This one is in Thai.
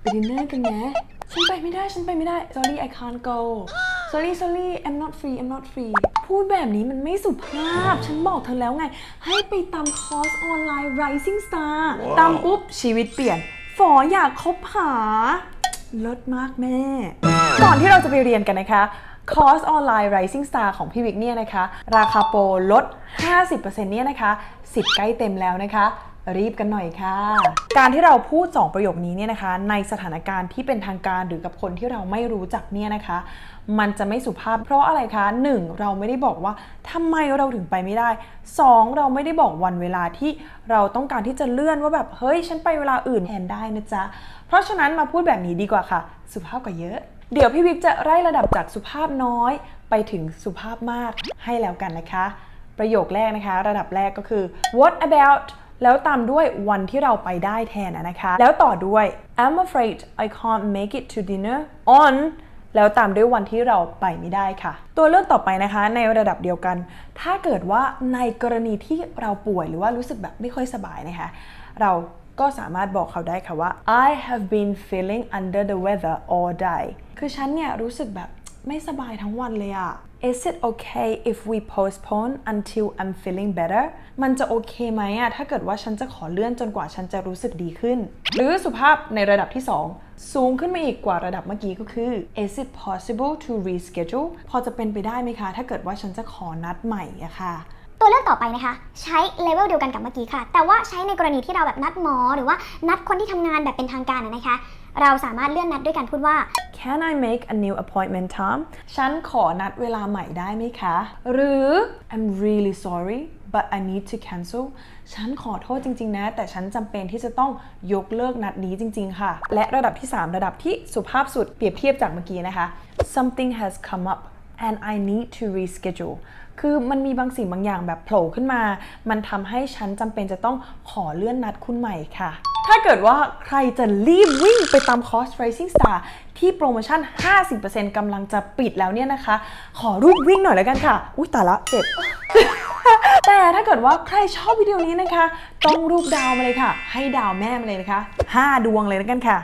ไปดินเนอร์กันนะฉันไปไม่ได้ ฉันไปไม่ได้ sorry I can't go sorry sorry I'm not free I'm not free พูดแบบนี้มันไม่สุภาพ ฉันบอกเธอแล้วไง ให้ไปตามคอร์สออนไลน์ Rising Star ตามปุ๊บ ชีวิตเปลี่ยน ฝออยากคบหาลดมากแม่ ก่อนที่เราจะไปเรียนกันนะคะคอร์สออนไลน์ Rising Star ของพี่วิกเนี่ยนะคะ ราคาโปรลด 50%เนี่ยนะคะสิทธิ์ใกล้เต็มแล้วนะคะ รีบกันหน่อยค่ะ การที่เราพูด 2 ประโยคนี้เนี่ยนะคะ ในสถานการณ์ที่เป็นทางการหรือกับคนที่เราไม่รู้จักเนี่ยนะคะ มันจะไม่สุภาพ เพราะอะไรคะ 1. เราไม่ได้บอกว่าทำไมเราถึงไปไม่ได้ 2. เราไม่ได้บอกวันเวลาที่เราต้องการที่จะเลื่อนว่าแบบเฮ้ยฉันไปเวลาอื่นแทนได้นะจ๊ะ เพราะฉะนั้นมาพูดแบบนี้ดีกว่าค่ะ สุภาพกว่าเยอะ เดี๋ยวพี่วิกจะไล่ระดับจากสุภาพน้อย ไปถึงสุภาพมากให้แล้วกันนะคะ ประโยคแรกนะคะ ระดับแรกก็คือ what about แล้วตามด้วยวันที่เราไปได้แทนนะคะ แล้วต่อด้วย I'm afraid I can't make it to dinner on แล้วตามด้วยวันที่เราไปไม่ได้ค่ะ ตัวเลือกต่อไปนะคะในระดับเดียวกัน ถ้าเกิดว่าในกรณีที่เราป่วยหรือว่ารู้สึกแบบไม่ค่อยสบายนะคะ เราก็สามารถบอกเขาได้ค่ะว่า I have been feeling under the weather all day คือฉันเนี่ยรู้สึกแบบ ไม่สบายทั้งวันเลยอะ Is it okay if we postpone until I'm feeling better มันจะโอเคไหมอะถ้าเกิดว่าฉันจะขอเลื่อนจนกว่าฉันจะรู้สึกดีขึ้น หรือสุภาพในระดับที่ 2 สูงขึ้นมาอีกกว่าระดับเมื่อกี้ก็คือ Is it possible to reschedule พอจะเป็นไปได้ไหมคะ ถ้าเกิดว่าฉันจะขอนัดใหม่อะค่ะตัวเลือกต่อไปนะคะ ใช้เลเวลเดียวกันกับเมื่อกี้ค่ะ แต่ว่าใช้ในกรณีที่เราแบบนัดหมอ หรือว่านัดคนที่ทำงานแบบเป็นทางการนะคะ เราสามารถเลื่อนนัดด้วยการพูดว่า Can I make a new appointment time ฉันขอนัดเวลาใหม่ได้ไหมคะ หรือ I'm really sorry but I need to cancel ฉันขอโทษจริง ๆ นะ แต่ฉันจำเป็นที่จะต้องยกเลิกนัดนี้จริง ๆ ค่ะ และระดับที่ 3 ระดับที่สุภาพสุดเปรียบเทียบจากเมื่อกี้นะคะ something has come up and I need to reschedule คือมันมีบางสิ่งบางอย่างแบบโผล่ขึ้นมา มันทำให้ฉันจำเป็นจะต้องขอเลื่อนนัดคุณใหม่ค่ะ ถ้าเกิดว่าใครจะรีบวิ่งไปตามคอร์ส Rising Star ที่โปรโมชั่น 50%กำลังจะปิดแล้วเนี่ยนะคะ ขอรูปวิ่งหน่อยแล้วกันค่ะ อุ้ยตาละเจ็บ แต่ถ้าเกิดว่าใครชอบวิดีโอนี้นะคะ ต้องรูปดาวมาเลยค่ะ ให้ดาวแม่มาเลยนะคะ 5 ดวงเลยแล้วกันค่ะ